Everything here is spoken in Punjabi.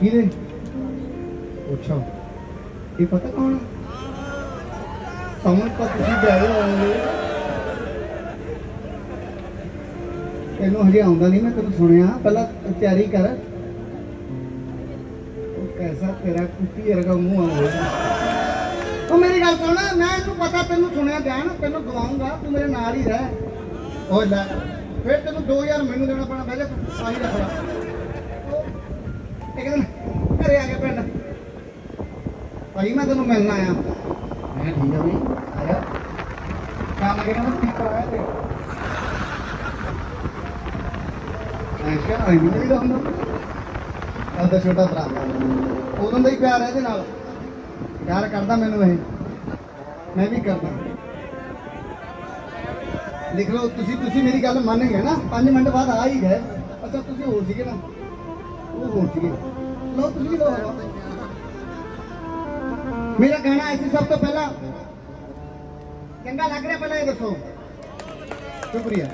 ਕਿਹਦੇ? ਅੱਛਾ। ਇਹ ਪਤਾ ਕੌਣ ਸਮਝ ਤਾਂ ਤੁਸੀਂ ਗਏ ਹੋਵੋਗੇ ਤੈਨੂੰ ਹਜੇ ਆਉਂਦਾ ਨਹੀਂ, ਮੈਂ ਤੈਨੂੰ ਸੁਣਿਆ। ਪਹਿਲਾਂ ਤਿਆਰੀ ਕਰ। ਉਹ ਕੈਸਾ ਤੇਰਾ ਕੁੱਤੀ ਵਰਗਾ ਮੂੰਹ ਆ ਉਹ। ਮੇਰੀ ਗੱਲ ਸੁਣ, ਮੈਂ ਇਹਨੂੰ ਪਤਾ, ਤੈਨੂੰ ਸੁਣਿਆ ਬਿਆਨ ਤੈਨੂੰ ਗਵਾਉਂਗਾ ਤੂੰ ਮੇਰੇ ਨਾਲ ਹੀ ਰਹਿ। ਓਏ ਲੈ, ਫਿਰ ਤੈਨੂੰ 2000 ਮੈਨੂੰ ਦੇਣਾ ਪੈਣਾ, ਬਹਿ ਜਾ, ਤੂੰ ਆਹੀ ਇੱਕ ਦਿਨ ਘਰੇ ਆ ਗਿਆ ਪਿੰਡ। ਭਾਈ, ਮੈਂ ਤੈਨੂੰ ਮਿਲਣ ਆਇਆ। ਮੈਂ ਠੀਕ ਆ ਬਈ, ਆਇਆ। ਕੰਮ ਕਿਹੜਾ ਮੈਂ ਠੀਕ ਆਇਆ ਤੇ ਐਸ਼ਾ ਆਈ ਨਹੀਂ ਮੇਰੀ ਹੁੰਦਾ ਉਹਦਾ ਛੋਟਾ ਭਰਾ। ਉਦੋਂ ਦਾ ਹੀ ਪਿਆਰ ਹੈ ਇਹਦੇ ਨਾਲ। ਪਿਆਰ ਕਰਦਾ ਮੈਨੂੰ ਇਹ। ਮੈਂ ਵੀ ਕਰਦਾ। ਲਿਖ ਲਓ, ਤੁਸੀਂ ਤੁਸੀਂ ਮੇਰੀ ਗੱਲ ਮੰਨ ਗਏ ਨਾ। 5 ਮਿੰਟ ਬਾਅਦ ਆ ਹੀ ਗਏ। ਅੱਛਾ, ਤੁਸੀਂ ਹੋਰ ਸੀਗੇ ਨਾ। ਉਹ ਹੋਰ ਲਓ ਤੁਸੀਂ ਲਓ। ਹਵਾ। ਮੇਰਾ ਗਾਣਾ ਐ ਸਭ ਤੋਂ ਪਹਿਲਾਂ ਚੰਗਾ ਲੱਗ ਰਿਹਾ, ਪਹਿਲਾਂ ਇਹ ਦੱਸੋ। ਸ਼ੁਕਰੀਆ।